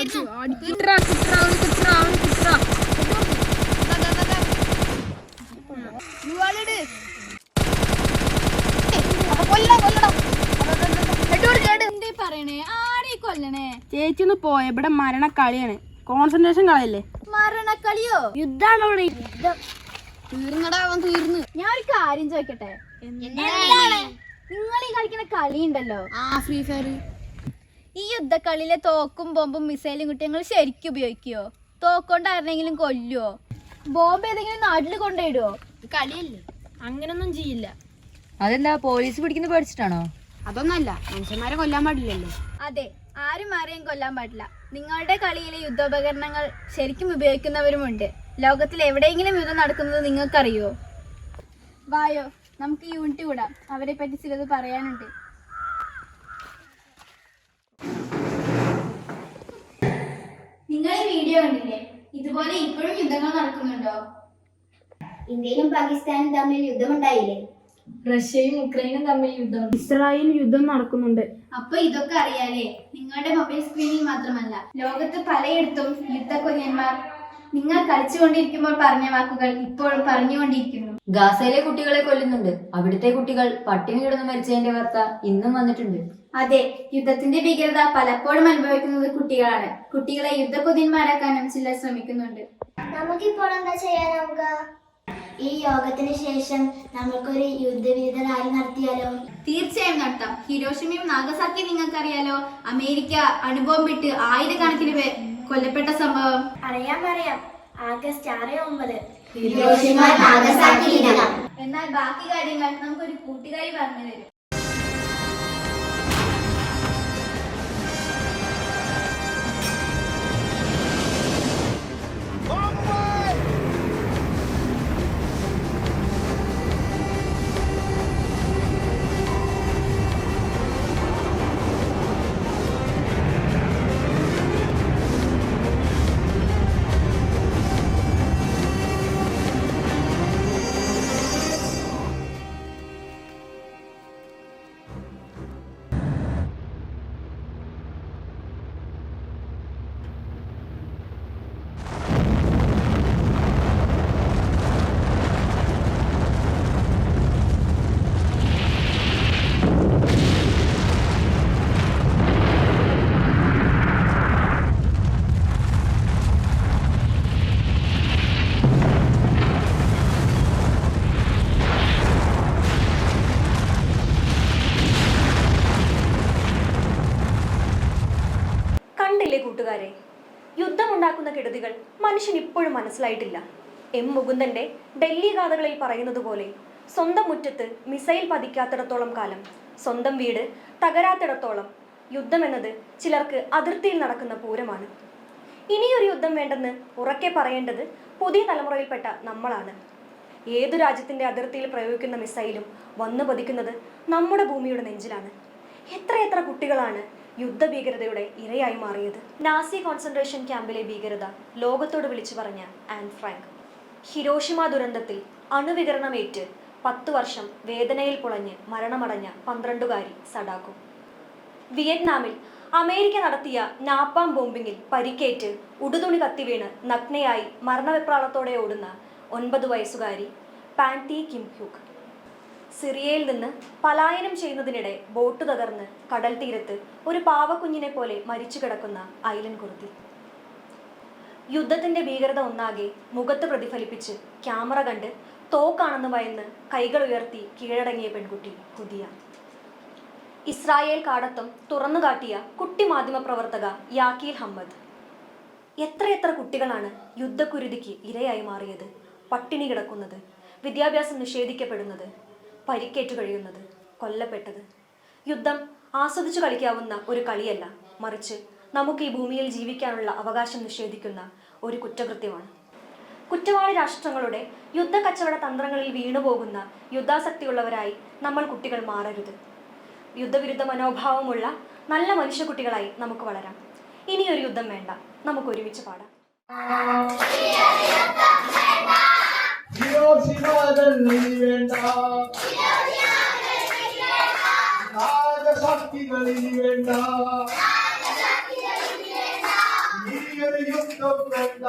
കിട്ടറാ കിട്ടറാ അവന് കിട്ടറാ അവന് കിട്ടറാ. ചേച്ചി ഒന്ന് പോയ ഇവിടെ മരണ കളിയാണ് കോൺസെൻട്രേഷൻ കളയല്ലേ? മരണക്കളിയോ? യുദ്ധാണ് ഇവിടെ തീർന്നടാ അവൻ തീർന്നു. ഞാൻ ഒരു കാര്യം ചോദിക്കട്ടെ? നിങ്ങൾ ഈ കളിക്കുന്ന കളി ഉണ്ടല്ലോ. ആ ഫ്രീ ഫയർ ഈ യുദ്ധക്കളിയിലെ തോക്കും ബോംബും മിസൈലും കുട്ടി ഞങ്ങൾ ശരിക്കും ഉപയോഗിക്കുവോ? തോക്കൊണ്ട് ആരെങ്കിലും കൊല്ലുവോ? ബോംബ് ഏതെങ്കിലും നാട്ടിൽ കൊണ്ടുപോയിടുവോ? കളിയല്ലേ? അങ്ങനൊന്നും ചെയ്യില്ല. അതെന്താ പോലീസ് പിടിക്കുന്ന പേടിച്ചിട്ടാണോ? അതൊന്നല്ല മനുഷ്യന്മാരെ കൊല്ലാൻ പാടില്ലല്ലോ. അതെ ആരും ആരെയും കൊല്ലാൻ പാടില്ല. നിങ്ങളുടെ കളിയിലെ യുദ്ധോപകരണങ്ങൾ ശരിക്കും ഉപയോഗിക്കുന്നവരുമുണ്ട്. ലോകത്തിൽ എവിടെയെങ്കിലും യുദ്ധം നടക്കുന്നത് നിങ്ങൾക്കറിയോ? വായോ നമുക്ക് യൂണിറ്റ് കൂടാം. അവരെ പറ്റി ചിലത് പറയാനുണ്ട് നിങ്ങൾ ഈ വീഡിയോ കണ്ടില്ലേ ഇതുപോലെ ഇപ്പോഴും യുദ്ധങ്ങൾ നടക്കുന്നുണ്ടോ? ഇന്ത്യയും പാകിസ്ഥാനും തമ്മിൽ യുദ്ധമുണ്ടായില്ലേ? റഷ്യയും ഉക്രൈനും തമ്മിൽ യുദ്ധം. ഇസ്രായേൽ യുദ്ധം നടക്കുന്നുണ്ട്. അപ്പൊ ഇതൊക്കെ അറിയാലേ നിങ്ങളുടെ മൊബൈൽ സ്ക്രീനിൽ മാത്രമല്ല ലോകത്ത് പലയിടത്തും യുദ്ധക്കൊഞ്ഞന്മാർ നിങ്ങൾ കളിച്ചുകൊണ്ടിരിക്കുമ്പോൾ പറഞ്ഞ വാക്കുകൾ ഇപ്പോഴും പറഞ്ഞുകൊണ്ടിരിക്കുന്നു. ഗാസയിലെ കുട്ടികളെ കൊല്ലുന്നുണ്ട്. അവിടുത്തെ കുട്ടികൾ പട്ടിണി കിടന്ന് മരിച്ചതിന്റെ വാർത്ത ഇന്നും വന്നിട്ടുണ്ട്. അതെ യുദ്ധത്തിന്റെ ഭീകരത പലപ്പോഴും അനുഭവിക്കുന്നത് കുട്ടികളാണ്. കുട്ടികളെ യുദ്ധക്കൊതിന്മാരാക്കാനും ചിലർ ശ്രമിക്കുന്നുണ്ട്. നമുക്കിപ്പോൾ എന്താ ചെയ്യാൻ നമുക്ക് ഈ യോഗത്തിന് ശേഷം നമുക്കൊരു യുദ്ധവിരുദ്ധ റാലി നടത്തിയാലോ? തീർച്ചയായും നടത്താം. ഹിരോഷിമയും നാഗസാക്കി നിങ്ങൾക്കറിയാലോ അമേരിക്ക അണുബോംബിട്ട് ആയിരക്കണക്കിന് പേർ കൊല്ലപ്പെട്ട സംഭവം? അറിയാം അറിയാം. ആഗസ്റ്റ് ആറ് ഒമ്പത്. എന്നാൽ ബാക്കി കാര്യങ്ങൾ നമുക്കൊരു കൂട്ടുകാരി പറഞ്ഞു തരും. കൂട്ടുകാരെ യുദ്ധമുണ്ടാക്കുന്ന കെടുതികൾ മനുഷ്യൻ ഇപ്പോഴും മനസ്സിലായിട്ടില്ല. എം. മുകുന്ദന്റെ ഡൽഹി ഗാഥകളിൽ പറയുന്നത് പോലെ സ്വന്തം മുറ്റത്ത് മിസൈൽ പതിക്കാത്തിടത്തോളം കാലം സ്വന്തം വീട് തകരാത്തിടത്തോളം യുദ്ധം എന്നത് ചിലർക്ക് അതിർത്തിയിൽ നടക്കുന്ന പൂരമാണ്. ഇനിയൊരു യുദ്ധം വേണ്ടെന്ന് ഉറക്കെ പറയേണ്ടത് പുതിയ തലമുറയിൽപ്പെട്ട നമ്മളാണ്. ഏതു രാജ്യത്തിന്റെ അതിർത്തിയിൽ പ്രയോഗിക്കുന്ന മിസൈലും വന്നു പതിക്കുന്നത് നമ്മുടെ ഭൂമിയുടെ നെഞ്ചിലാണ്. എത്രയെത്ര കുട്ടികളാണ് യുദ്ധഭീകരതയുടെ ഇരയായി മാറിയത്. നാസി കോൺസെൻട്രേഷൻ ക്യാമ്പിലെ ഭീകരത ലോകത്തോട് വിളിച്ചു പറഞ്ഞ ആൻ ഫ്രാങ്ക്. ഹിരോഷിമ ദുരന്തത്തിൽ അണുവികരണമേറ്റ് പത്തു വർഷം വേദനയിൽ പുളഞ്ഞ് മരണമടഞ്ഞ പന്ത്രണ്ടുകാരി സഡാക്കു. വിയറ്റ്നാമിൽ അമേരിക്ക നടത്തിയ നാപ്പാം ബോംബിങ്ങിൽ പരിക്കേറ്റ് ഉടുതുണി കത്തിവീണ് നഗ്നയായി മരണവെപ്രാളത്തോടെ ഓടുന്ന ഒൻപത് വയസ്സുകാരി പാൻതി കിം ഹ്യൂക്ക് സിറിയയിൽ നിന്ന് പലായനം ചെയ്യുന്നതിനിടെ ബോട്ട് തകർന്ന് കടൽ തീരത്ത് ഒരു പാവക്കുഞ്ഞിനെ പോലെ മരിച്ചു കിടക്കുന്ന ഐലൻ കുർത്തി യുദ്ധത്തിന്റെ ഭീകരത ഒന്നാകെ മുഖത്ത് പ്രതിഫലിപ്പിച്ച് ക്യാമറ കണ്ട് തോക്കാണെന്ന് ഭയന്ന് കൈകൾ ഉയർത്തി കീഴടങ്ങിയ പെൺകുട്ടി ഹുദിയ ഇസ്രായേൽ കാടത്തം തുറന്നു കാട്ടിയ കുട്ടി മാധ്യമ പ്രവർത്തക യാക്കീൽ ഹമ്മദ്. എത്രയെത്ര കുട്ടികളാണ് യുദ്ധക്കുരുതിക്ക് ഇരയായി മാറിയത് പട്ടിണി കിടക്കുന്നത് വിദ്യാഭ്യാസം നിഷേധിക്കപ്പെടുന്നത് പരിക്കേറ്റു കഴിയുന്നത് കൊല്ലപ്പെട്ടത്. യുദ്ധം ആസ്വദിച്ചു കളിക്കാവുന്ന ഒരു കളിയല്ല മറിച്ച് നമുക്ക് ഈ ഭൂമിയിൽ ജീവിക്കാനുള്ള അവകാശം നിഷേധിക്കുന്ന ഒരു കുറ്റകൃത്യമാണ്. കുറ്റവാളി രാഷ്ട്രങ്ങളുടെ യുദ്ധ കച്ചവട തന്ത്രങ്ങളിൽ വീണുപോകുന്ന യുദ്ധാസക്തിയുള്ളവരായി നമ്മൾ കുട്ടികൾ മാറരുത്. യുദ്ധവിരുദ്ധ മനോഭാവമുള്ള നല്ല മനുഷ്യക്കുട്ടികളായി നമുക്ക് വളരാം. ഇനിയൊരു യുദ്ധം വേണ്ട നമുക്ക് ഒരുമിച്ച് പാടാം. ഹിരോഷിമാതല്ലി വേണ്ട നാഗശക്തികളിൽ വേണ്ട ഇനിയൊരു യുദ്ധം വേണ്ട